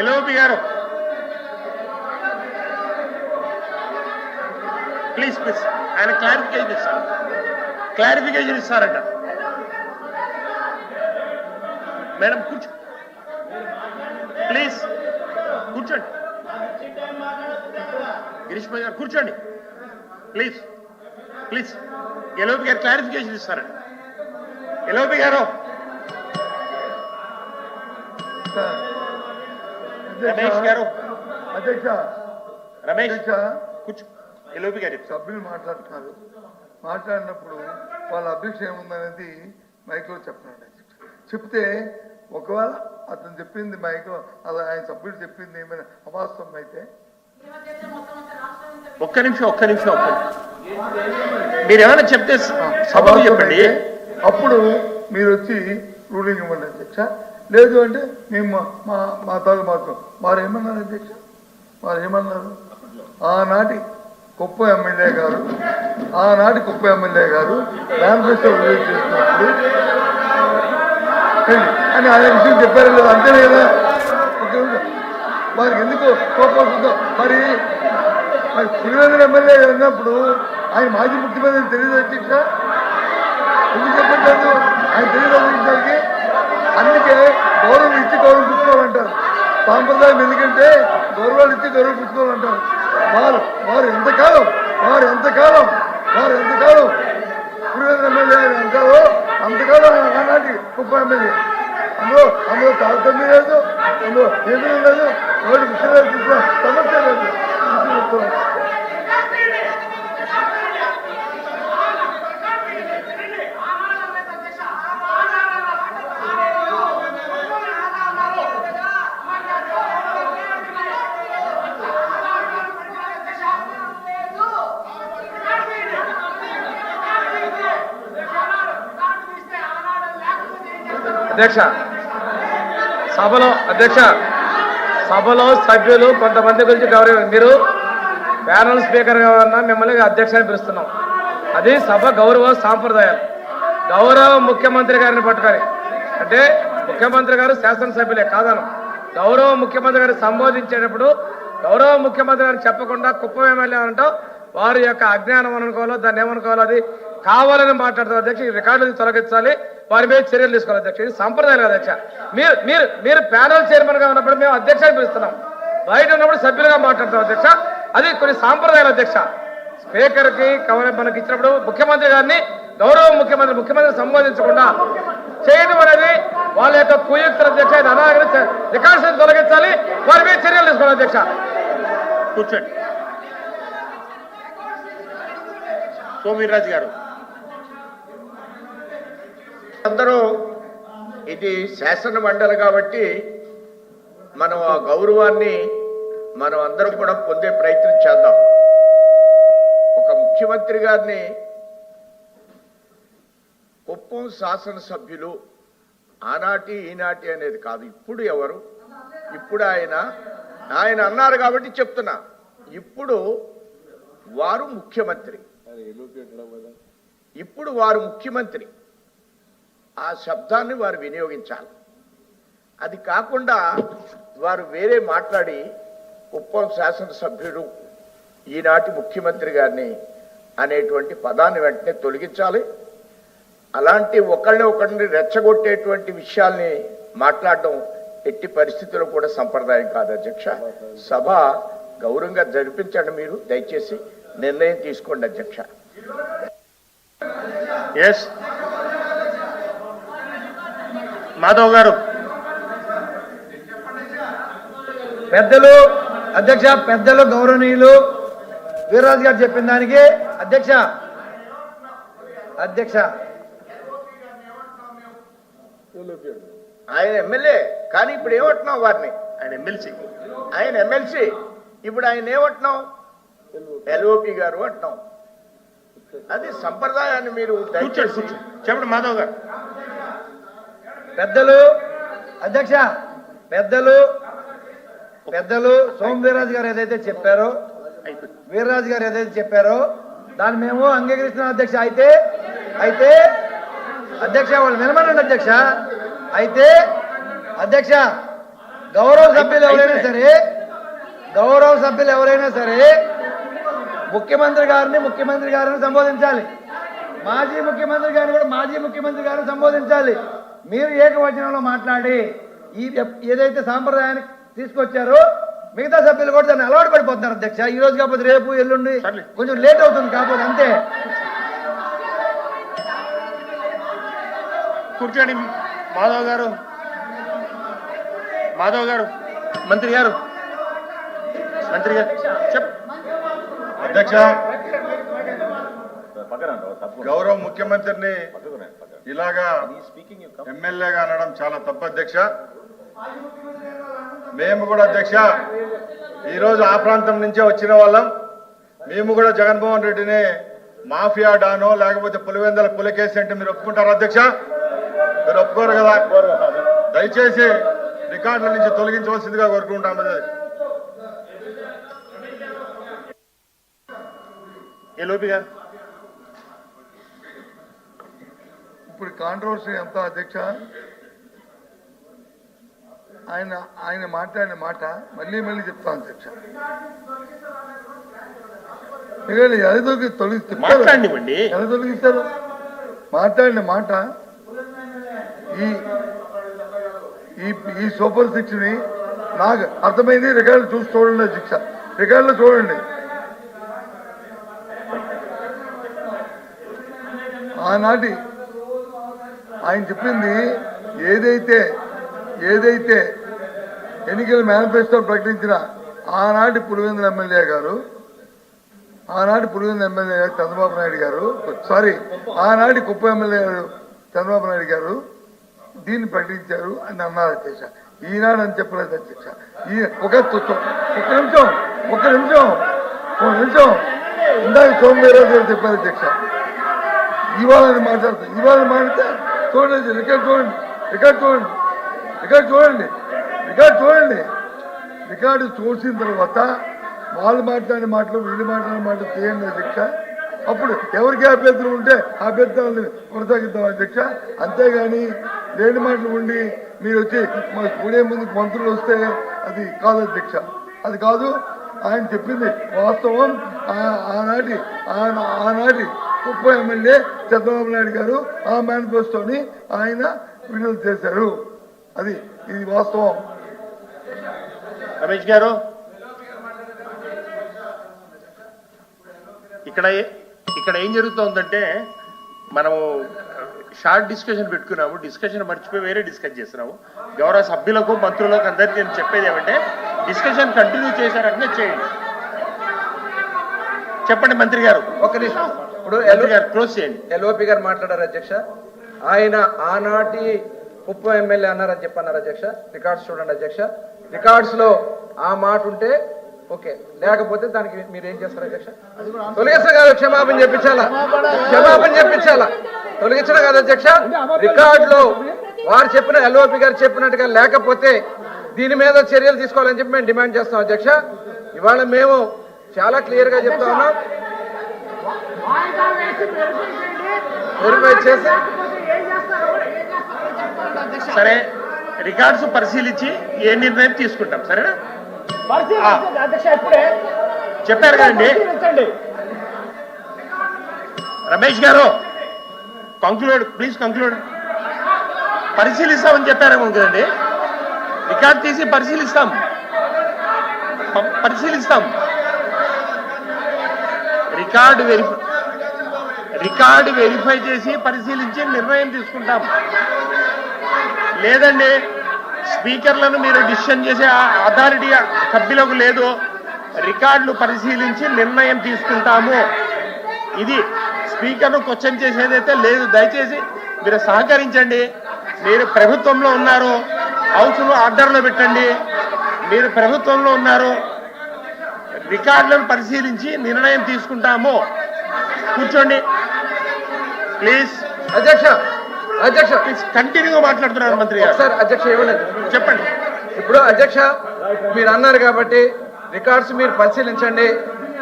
ఎలోపి గారు. Please please. ఆయన clarification ఇస్తారు. క్లారిఫికేషన్ ఇస్తారట. మేడం కూర్చో. ప్లీజ్ కూర్చోండి. గిరీష్ గారు కూర్చోండి. Please please. ఎలోపి గారు క్లారిఫికేషన్ ఇస్తారండి ఎలోపి గారు. రమేష్ గారు. అధ్యక్ష. రమేష్ కూర్చో. ఎలోపి గారు. సభ్యులు మాట్లాడుతున్నారు. మాట్లాడినప్పుడు వాళ్ళ అభిక్ష ఏముందనేది మైక్లో చెప్పండి. చెప్తే ఒకవేళ అతను చెప్పింది మైక్ అలా ఆయన సభ్యుడు చెప్పింది ఏమైనా అవాస్తవం అయితే? ఒక్క నిమిషం ఒక్క నిమిషం ఒక్క నిమిషం. మీరు ఏమైనా చెప్తే అవాస్తవం చెప్పండి. అప్పుడు మీరు వచ్చి రూలింగ్ ఇవ్వండి అధ్యక్ష. లేదు అంటే మేము మా- మా తల్లి తాగు మాత్రం. వారు ఏమన్నారు అధ్యక్ష? వారు ఏమన్నారు? ఆనాటి కుప్ప ఎమ్మెల్యే గారు ఆనాటి కుప్ప ఎమ్మెల్యే గారు రామకృష్ణ చేస్తున్నప్పుడు అని ఆయన విషయం చెప్పారు లేదు అంతేనే కదా? వారికి ఎందుకు కోపం వస్తుందో? మరి మరి పులివెందుల ఎమ్మెల్యే ఉన్నప్పుడు ఆయన మాజీ ముఖ్యమంత్రి తెలియదు అధ్యక్ష? ఎందుకు చెప్పట్లేదు? ఆయన తెలియదు అధ్యక్షుడికి అందుకే గౌరవం ఇచ్చి గౌరవం పుచ్చుకోవాలంటారు. సాంప్రదాయం ఎందుకంటే గౌరవాలు ఇచ్చి గౌరవం పుచ్చుకోవాలంటారు. వారు వారు ఎంతకాలం? వారు ఎంతకాలం? వారు ఎంతకాలం? పురుగు ఎమ్మెల్యే ఆయన అంటారో అంతకాలం ఆయన ఆనాటి గొప్ప ఎమ్మెల్యే. అందులో అందులో తారతమ్యం లేదు అందులో ఏమీ లేదు. ఎవరి సమస్య లేదు. అధ్యక్ష. సభలో అధ్యక్ష. సభలో సభ్యులు కొంతమంది గురించి గౌరవ. మీరు ప్యానల్ స్పీకర్ ఉన్న మిమ్మల్ని అధ్యక్షాన్ని పిలుస్తున్నాం. అది సభ గౌరవ సాంప్రదాయాలు. గౌరవ ముఖ్యమంత్రి గారిని పట్టుకొని. అంటే ముఖ్యమంత్రి గారు శాసనసభ్యులే కాదను. గౌరవ ముఖ్యమంత్రి గారిని సంబోధించేటప్పుడు గౌరవ ముఖ్యమంత్రి గారిని చెప్పకుండా కుప్పం ఎమ్మెల్యే అంటాం వారి యొక్క అజ్ఞానం అనుకోవాలో దాన్ని ఏమనుకోవాలో అది కావాలని మాట్లాడతారు అధ్యక్ష ఈ రికార్డుని తొలగించాలి. వారి మీద చర్యలు తీసుకోవాలి అధ్యక్ష. ఇది సంప్రదాయాలు అధ్యక్ష. మీరు మీరు మీరు ప్యానల్ చైర్మన్గా ఉన్నప్పుడు మేము అధ్యక్షాన్ని పిలుస్తున్నాం. బయట ఉన్నప్పుడు సభ్యులుగా మాట్లాడతాం అధ్యక్ష. అది కొన్ని సాంప్రదాయాలు అధ్యక్ష. స్పీకర్కి కవర్ మనకి ఇచ్చినప్పుడు ముఖ్యమంత్రి గారిని గౌరవ ముఖ్యమంత్రి ముఖ్యమంత్రి సంబోధించకుండా చేయడం అనేది వాళ్ళ యొక్క కుయుక్తుల అధ్యక్ష. ఇది అనాగరి రికార్డ్స్ తొలగించాలి. వారి మీద చర్యలు తీసుకోవాలి అధ్యక్ష. కూర్చోండి. సోమీర్రాజ్ గారు. అందరూ ఇది శాసన మండలి కాబట్టి మనం ఆ గౌరవాన్ని మనం అందరం కూడా పొందే ప్రయత్నం చేద్దాం. ఒక ముఖ్యమంత్రి గారిని కుప్పం శాసనసభ్యులు ఆనాటి ఈనాటి అనేది కాదు ఇప్పుడు ఎవరు? ఇప్పుడు ఆయన ఆయన అన్నారు కాబట్టి చెప్తున్నా. ఇప్పుడు వారు ముఖ్యమంత్రి. ఇప్పుడు వారు ముఖ్యమంత్రి. ఆ శబ్దాన్ని వారు వినియోగించాలి. అది కాకుండా వారు వేరే మాట్లాడి కుప్పం శాసనసభ్యుడు ఈనాటి ముఖ్యమంత్రి గారిని అనేటువంటి పదాన్ని వెంటనే తొలగించాలి. అలాంటి ఒకళ్ళని ఒకరిని రెచ్చగొట్టేటువంటి విషయాల్ని మాట్లాడడం ఎట్టి పరిస్థితుల్లో కూడా సంప్రదాయం కాదు అధ్యక్ష. సభ గౌరవంగా జరిపించండి మీరు దయచేసి. నిర్ణయం తీసుకోండి అధ్యక్ష. ఎస్ మాధవ్ గారు. పెద్దలు అధ్యక్ష పెద్దలు గౌరవనీయులు వీర్రాజు గారు చెప్పిన దానికి అధ్యక్ష అధ్యక్ష. ఆయన ఎమ్మెల్యే కానీ ఇప్పుడు ఏమంటున్నావు వారిని? ఆయన ఎమ్మెల్సీ. ఆయన ఎమ్మెల్సీ ఇప్పుడు ఆయన ఏమంటున్నావు? ఎల్ఓపి గారు అంటున్నాం అది సంప్రదాయాన్ని మీరు చెప్పండి మాధవ్ గారు. పెద్దలు అధ్యక్ష పెద్దలు పెద్దలు సోమ వీర్రాజు గారు ఏదైతే చెప్పారో అయిపోయింది వీర్రాజు గారు ఏదైతే చెప్పారో దాన్ని మేము అంగీకరిస్తున్నాం అధ్యక్ష. అయితే అయితే అధ్యక్ష వాళ్ళు వినమనండి అధ్యక్ష. అయితే అధ్యక్ష గౌరవ సభ్యులు ఎవరైనా సరే గౌరవ సభ్యులు ఎవరైనా సరే ముఖ్యమంత్రి గారిని ముఖ్యమంత్రి గారిని సంబోధించాలి. మాజీ ముఖ్యమంత్రి గారిని కూడా మాజీ ముఖ్యమంత్రి గారిని సంబోధించాలి. మీరు ఏకవచనంలో మాట్లాడి ఈ ఏదైతే సాంప్రదాయాన్ని తీసుకొచ్చారో మిగతా సభ్యులు కూడా దాన్ని అలవాటు పడిపోతున్నారు అధ్యక్ష. ఈ రోజు కాకపోతే రేపు ఎల్లుండి. కొంచెం లేట్ అవుతుంది కాకపోతే అంతే. కూర్చోండి మాధవ్ గారు. మాధవ్ గారు మంత్రి గారు. మంత్రి గారు. అధ్యక్ష గౌరవ ముఖ్యమంత్రిని ఇలాగా ఎమ్మెల్యేగా అనడం చాలా తప్పు అధ్యక్ష. మేము కూడా అధ్యక్ష ఈరోజు ఆ ప్రాంతం నుంచే వచ్చిన వాళ్ళం. మేము కూడా జగన్మోహన్ రెడ్డిని మాఫియా డానో లేకపోతే పులివెందల పులకేసి అంటే మీరు ఒప్పుకుంటారా అధ్యక్ష? మీరు ఒప్పుకోరు కదా? దయచేసి రికార్డుల నుంచి తొలగించవలసిందిగా కోరుకుంటాం ఎలోపి గారు ఇప్పుడు కాంట్రవర్సీ ఎంత అధ్యక్ష ఆయన ఆయన మాట్లాడిన మాట మళ్ళీ మళ్ళీ చెప్తాను అధ్యక్ష. ఎదతోకి తొలగి ఎలా తొలగిస్తారు. మాట్లాడిన మాట ఈ ఈ సూపర్ సిక్స్ని నాకు అర్థమైంది. రికార్డు చూసి చూడండి అధ్యక్ష. రికార్డులో చూడండి. ఆనాటి ఆయన చెప్పింది ఏదైతే ఏదైతే ఎన్నికల మేనిఫెస్టో ప్రకటించిన ఆనాటి పులివెందుల ఎమ్మెల్యే గారు ఆనాటి పులివెందుల ఎమ్మెల్యే గారు చంద్రబాబు నాయుడు గారు సారీ ఆనాటి కుప్ప ఎమ్మెల్యే గారు చంద్రబాబు నాయుడు గారు దీన్ని ప్రకటించారు అని అన్నారు అధ్యక్ష. ఈనాడు అని చెప్పలేదు అధ్యక్ష. ఈ ఒక ఒక నిమిషం ఒక నిమిషం ఒక నిమిషం. ఇందాక సోమవీరాజు గారు చెప్పారు అధ్యక్ష. ఇవాళని మాట్లాడతాం. ఇవాళ మాట్లాడితే చూడండి రికార్డ్ చూడండి రికార్డ్ చూడండి రికార్డ్ చూడండి రికార్డ్ చూడండి. రికార్డు చూసిన తర్వాత వాళ్ళు మాట్లాడిన మాటలు వీళ్ళు మాట్లాడిన మాటలు తీయండి అధ్యక్ష అప్పుడు ఎవరికి అభ్యర్థులు ఉంటే అభ్యర్థులను కొనసాగిద్దాం అధ్యక్ష అంతేగాని లేని మాటలు ఉండి మీరు వచ్చి మా స్కూడే ముందుకు మంత్రులు వస్తే అది కాదు అధ్యక్ష అది కాదు ఆయన చెప్పింది వాస్తవం. ఆనాటి ఆనాటి కుప్ప ఎమ్మెల్యే చంద్రబాబు నాయుడు గారు ఆ మేనిఫెస్టోని ఆయన విడుదల చేశారు. అది ఇది వాస్తవం. రమేష్ గారు ఇక్కడ ఇక్కడ ఏం జరుగుతుందంటే మనము షార్ట్ డిస్కషన్ పెట్టుకున్నాము డిస్కషన్ మర్చిపోయి వేరే డిస్కస్ చేస్తున్నాము. గౌరవ సభ్యులకు మంత్రులకు అందరికీ నేను చెప్పేది ఏమంటే డిస్కషన్ కంటిన్యూ చేశారంటే చేయండి. చెప్పండి మంత్రి గారు. ఒక నిమిషం. ఇప్పుడు క్లోజ్ చేయండి. ఎల్ఓపి గారు మాట్లాడారు అధ్యక్ష. ఆయన ఆనాటి కుప్పం ఎమ్మెల్యే అన్నారని చెప్పన్నారు అధ్యక్ష. రికార్డ్స్ చూడండి అధ్యక్ష. రికార్డ్స్లో ఆ మాట ఉంటే ఓకే. లేకపోతే దానికి మీరు ఏం చేస్తారు అధ్యక్ష? తొలగించడం కాదు క్షమాపణ చెప్పించాలా? క్షమాపణ చెప్పించాలా? తొలగించడం కాదు అధ్యక్ష. రికార్డ్లో వారు చెప్పిన ఎల్ఓపి గారు చెప్పినట్టుగా లేకపోతే దీని మీద చర్యలు తీసుకోవాలని చెప్పి మేము డిమాండ్ చేస్తాం అధ్యక్ష. ఇవాళ మేము చాలా క్లియర్గా చెప్తా ఉన్నాం. వెరిఫై చేసి. సరే రికార్డ్స్ పరిశీలించి ఏ నిర్ణయం తీసుకుంటాం సరేనా. చెప్పారు కదండి. Ramesh garu conclude please conclude పరిశీలిస్తామని చెప్పారేమో కదండి. రికార్డ్ తీసి పరిశీలిస్తాం. పరిశీలిస్తాం. రికార్డు వెరిఫై రికార్డు వెరిఫై చేసి పరిశీలించి నిర్ణయం తీసుకుంటాం. లేదండి స్పీకర్లను మీరు డిసిషన్ చేసే ఆ- అథారిటీ సభ్యులకు లేదు. రికార్డులు పరిశీలించి నిర్ణయం తీసుకుంటాము. ఇది స్పీకర్ను క్వశ్చన్ చేసేదైతే లేదు. దయచేసి మీరు సహకరించండి. మీరు ప్రభుత్వంలో ఉన్నారు. హౌస్ను ఆర్డర్లో పెట్టండి. మీరు ప్రభుత్వంలో ఉన్నారు. రికార్డులను పరిశీలించి నిర్ణయం తీసుకుంటాము. కూర్చోండి. ప్లీజ్. అధ్యక్ష అధ్యక్ష. ప్లీజ్ కంటిన్యూగా మాట్లాడుతున్నారు మంత్రి గారు. ఒకసారి అధ్యక్ష ఇవ్వండి చెప్పండి. ఇప్పుడు అధ్యక్ష మీరు అన్నారు కాబట్టి రికార్డ్స్ మీరు పరిశీలించండి.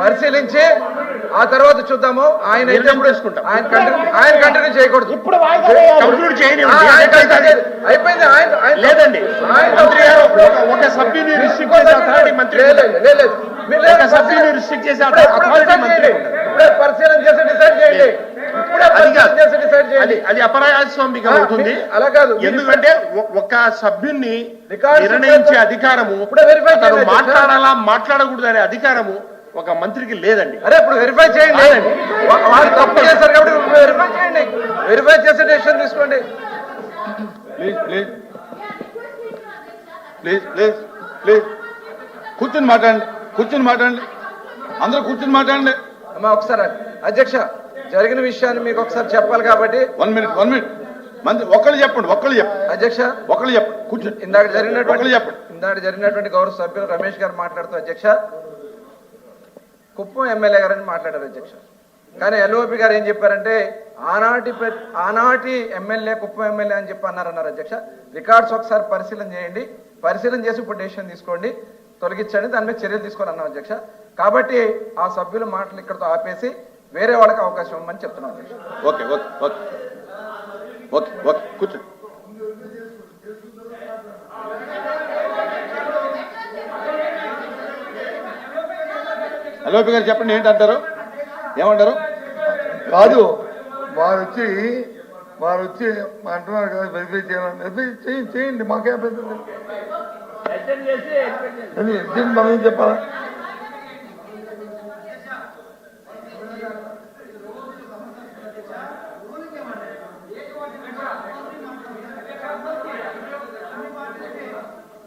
పరిశీలించి ఆ తర్వాత చూద్దాము. ఆయన. ఆయన కంటిన్యూ ఆయన కంటిన్యూ చేయకూడదు. చేయని ఆ, ఆయన కంటిన్యూ- అయిపోయింది. ఆయన లేదండి. మంత్రి ఒక- authority మంత్రికి లేదు, లేదు, చేసే పరిశీలన చేసి డిసైడ్ చేయండి. అది అది అవుతుంది. అలా కాదు. ఎందుకంటే ఒక సభ్యుణ్ణి నిర్ణయించే అధికారము చేయండి, మాట్లాడాలా మాట్లాడకూడదు అనే అధికారము ఒక మంత్రికి లేదండి. అరే ఇప్పుడు వెరిఫై చేయండి. వాళ్ళు తప్పు చేశారు కాబట్టి వెరిఫై చేయండి. వెరిఫై చేసే డెసిషన్ తీసుకోండి. Please please please please please కూర్చుని మాట్లాడండి. కూర్చుని మాట్లాడండి. అందరూ కూర్చుని మాట్లాడండి. అమ్మా ఒకసారి అధ్యక్ష జరిగిన విషయాన్ని మీకు ఒకసారి చెప్పాలి కాబట్టి. వన్ మినిట్ వన్ మినిట్ మంది ఒక్కళ్ళు చెప్పండి ఒక్కళ్ళు చెప్పండి. అధ్యక్ష ఒక్కళ్ళు చెప్పండి కూర్చోండి ఇందాక ఒకళ్ళు జరిగినటువంటి చెప్పండి. ఇందాక జరిగినటువంటి గౌరవ సభ్యులు రమేష్ గారు మాట్లాడుతూ అధ్యక్ష కుప్పం ఎమ్మెల్యే గారని మాట్లాడారు అధ్యక్ష. కానీ ఎల్ఓపి గారు ఏం చెప్పారంటే ఆనాటి ఆనాటి ఎమ్మెల్యే కుప్పం ఎమ్మెల్యే అని చెప్పి అన్నారన్నారు అధ్యక్ష. రికార్డ్స్ ఒకసారి పరిశీలన చేయండి. పరిశీలన చేసి ఇప్పుడు డెసిషన్ తీసుకోండి. తొలగించండి దాని మీద చర్యలు తీసుకోవాలి అన్నాం అధ్యక్ష. కాబట్టి ఆ సభ్యుల మాటలు ఇక్కడతో ఆపేసి వేరే వాళ్ళకి అవకాశం ఇవ్వమని చెప్తున్నాం అధ్యక్ష. Okay okay okay. Okay okay. కూర్చోండి. అలోపి గారు చెప్పండి ఏంటంటారు? ఏమంటారు? కాదు వారు వచ్చి వారు వచ్చి అంటున్నారు కదా వెరిఫై చేయాలని. వెరిఫై చేయండి చేయండి మాకే అభ్యంతరం దీన్ని మనం ఏం చెప్పాలా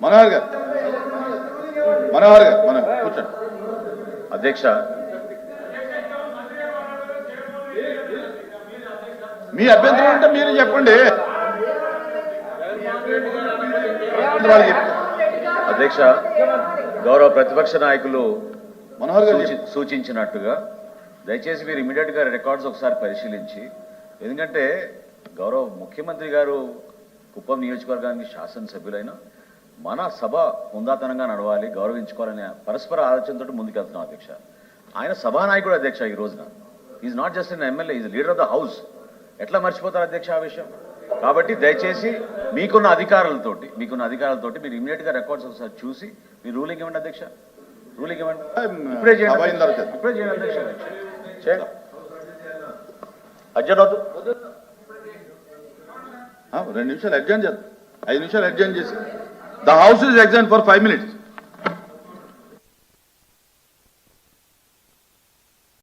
మనోహర్ గారు మనోహర్ గారు మన కూర్చోండి అధ్యక్ష మీ అభ్యంతరం ఉంటే మీరు చెప్పండి వాళ్ళు చెప్తారు. అధ్యక్ష గౌరవ ప్రతిపక్ష నాయకులు మనోహర్ సూచించినట్టుగా దయచేసి మీరు ఇమీడియట్గా రికార్డ్స్ ఒకసారి పరిశీలించి ఎందుకంటే గౌరవ ముఖ్యమంత్రి గారు కుప్పం నియోజకవర్గానికి శాసనసభ్యులైన మన సభ హుందాతనంగా నడవాలి గౌరవించుకోవాలనే పరస్పర ఆలోచనతో ముందుకెళ్తున్నాం అధ్యక్ష. ఆయన సభానాయకుడు అధ్యక్ష ఈ రోజున. Is not just in MLA is leader of the house ఎట్లా మర్చిపోతారు అధ్యక్ష ఆ విషయం? కాబట్టి దయచేసి మీకున్న అధికారాలతోటి మీకున్న అధికారాలతోటి మీరు ఇమీడియట్గా రికార్డ్స్ ఒకసారి చూసి మీరు రూలింగ్ ఇవ్వండి అధ్యక్ష. రూలింగ్ ఇవ్వండి. ఇప్పుడే చేయండి. ఇప్పుడే చేయండి అధ్యక్ష. చేయండి రెండు నిమిషాలు అడ్జాన్ చేద్దాం. ఐదు నిమిషాలు అడ్జాన్ చేసి. The house is exam for five minutes